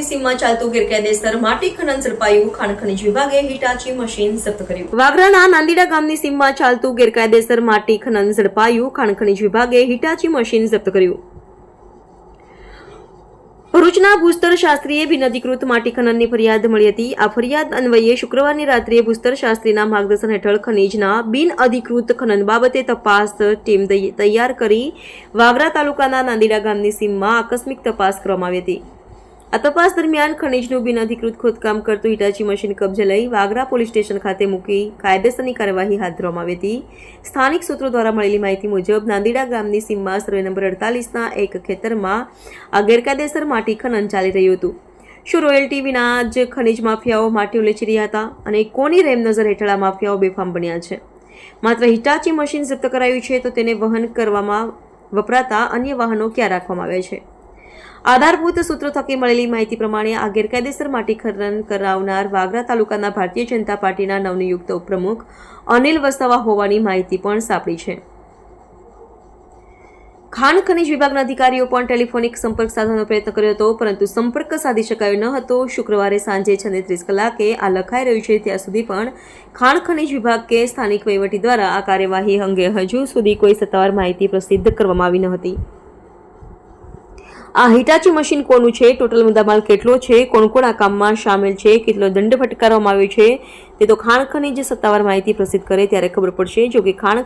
સીમમાં ચાલતું ગેરકાયદેસર માટી, ખનન ઝડપાયું ખાણ ખનિજ વિભાગે હિટાચી મશીન જપ્ત કર્યું. વાગરાના નાંદીડા ગામની સીમમાં ચાલતું ગેરકાયદેસર માટી, ખનન ઝડપાયું ખાણ ખનિજ વિભાગે હિટાચી મશીન જપ્ત કર્યું. ભરૂચના ભૂસ્તર શાસ્ત્રીએ બિનઅધિકૃત માટી ખનનની ફરિયાદ મળી હતી. આ ફરિયાદ અન્વયે શુક્રવારની રાત્રે ભૂસ્તર શાસ્ત્રીના માર્ગદર્શન હેઠળ ખનીજના બિનઅધિકૃત ખનન બાબતે તપાસ ટીમ તૈયાર કરી વાવરા તાલુકાના નાંદીડા ગામની સીમમાં આકસ્મિક તપાસ કરવામાં આવી હતી. આ તપાસ દરમિયાન ખનીજનું બિનઅધિકૃત ખોદકામ કરતું હિટાચી મશીન કબજે લઈ વાગરા પોલીસ સ્ટેશન ખાતે મૂકી કાયદેસરની કાર્યવાહી હાથ ધરવામાં આવી હતી. સ્થાનિક સૂત્રો દ્વારા મળેલી માહિતી મુજબ નાંદીડા ગામની સીમમાં સર્વે નંબર અડતાલીસના એક ખેતરમાં આ ગેરકાયદેસર માટી ખનન ચાલી રહ્યું હતું. શું રોયલ્ટી વિના જ ખનીજ માફિયાઓ માટી ઉલેચી રહ્યા હતા અને કોની રેમ નજર હેઠળ આ માફિયાઓ બેફામ બન્યા છે? માત્ર હિટાચી મશીન જપ્ત કરાયું છે તો તેને વહન કરવામાં વપરાતા અન્ય વાહનો ક્યાં રાખવામાં આવ્યા છે? આધારભૂત સૂત્રો થકી મળેલી માહિતી પ્રમાણે આ ગેરકાયદેસર માટી ખનન કરાવનાર વાગરા તાલુકાના ભારતીય જનતા પાર્ટીના નવનિયુક્ત ઉપપ્રમુખ અનિલ વસાવા હોવાની માહિતી પણ સાંપડી છે. ખાણ ખનીજ વિભાગના અધિકારીઓ પણ ટેલિફોનિક સંપર્ક સાધવાનો પ્રયત્ન કર્યો હતો, પરંતુ સંપર્ક સાધી શકાયો ન હતો. શુક્રવારે સાંજે છને ત્રીસ કલાકે આ લખાઈ રહ્યું છે, ત્યાં સુધી પણ ખાણ ખનીજ વિભાગ કે સ્થાનિક વહીવટી દ્વારા આ કાર્યવાહી અંગે હજુ સુધી કોઈ સત્તાવાર માહિતી પ્રસિદ્ધ કરવામાં આવી ન હતી. આ હિટાચી મશીન કોનું છે? ટોટલ મુદ્દામાલ કેટલો છે? કોણ કોણ આ કામમાં સામેલ છે? કેટલો દંડ ફટકારવામાં આવ્યો છે? તે તો ખાણ ખનીજ સત્તાવાર માહિતી પ્રસિદ્ધ કરે ત્યારે ખબર પડશે. જો કે ખાણ